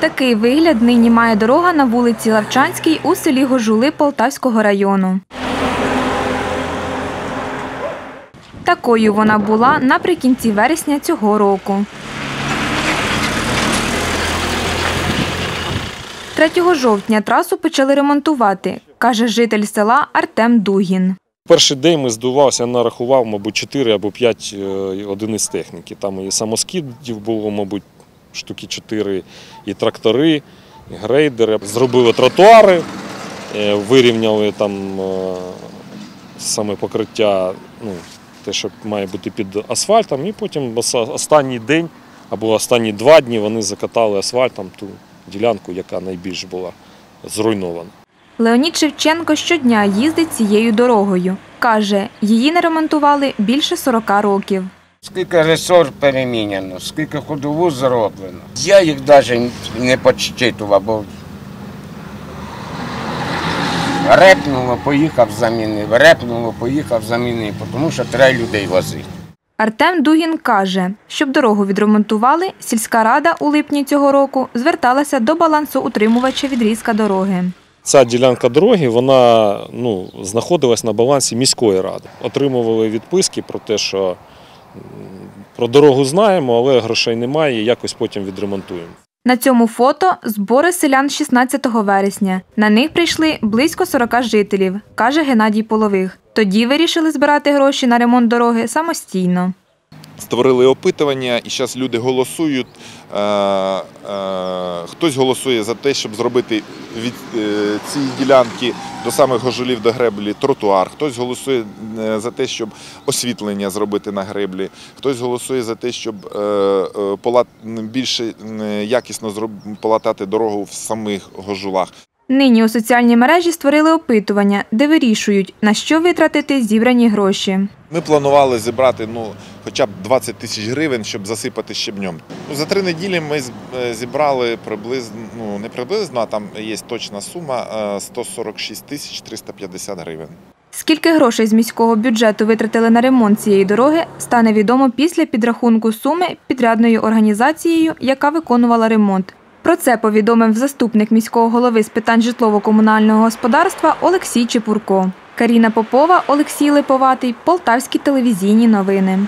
Такий вигляд нині має дорога на вулиці Лавчанській у селі Гожули Полтавського району. Такою вона була наприкінці вересня цього року. 3 жовтня трасу почали ремонтувати, каже житель села Артем Дугін. Перший день ми здувалися, я нарахував, мабуть, 4 або 5 одиниць техніки. Там і самоскидів було, мабуть, штуки 4, і трактори, і грейдери. Зробили тротуари, е, вирівняли там е, саме покриття, ну, те, що має бути під асфальтом, і потім останній день або останні два дні вони закатали асфальтом ту ділянку, яка найбільш була зруйнована. Леонід Шевченко щодня їздить цією дорогою. Каже, її не ремонтували більше 40 років. Скільки ресор переміняно, скільки ходову зроблено. Я їх навіть не підсчитував, бо репнуло, поїхав замінив, репнуло, поїхав замінив, тому що треба людей возити. Артем Дугін каже, щоб дорогу відремонтували, сільська рада у липні цього року зверталася до балансоутримувача відрізка дороги. Ця ділянка дороги вона ну, знаходилась на балансі міської ради. Отримували відписки про те, що про дорогу знаємо, але грошей немає, якось потім відремонтуємо. На цьому фото збори селян 16 вересня. На них прийшли близько 40 жителів, каже Геннадій Полових. Тоді вирішили збирати гроші на ремонт дороги самостійно. Створили опитування, і зараз люди голосують. Е, е, Хтось голосує за те, щоб зробити від е, цієї ділянки до самих гожулів до греблі тротуар. Хтось голосує за те, щоб освітлення зробити на греблі. Хтось голосує за те, щоб більше якісно полатати дорогу в самих гожулах. Нині у соціальній мережі створили опитування, де вирішують, на що витратити зібрані гроші. Ми планували зібрати ну, хоча б 20 тисяч гривень, щоб засипати щебнем. Ну, за три неділі ми е, зібрали приблизно, ну не приблизно, а там є точна сума е, 146 тисяч 350 гривень. Скільки грошей з міського бюджету витратили на ремонт цієї дороги, стане відомо після підрахунку суми підрядною організацією, яка виконувала ремонт. Про це повідомив заступник міського голови з питань житлово-комунального господарства Олексій Чепурко. Каріна Попова, Олексій Липоватий, Полтавські телевізійні новини.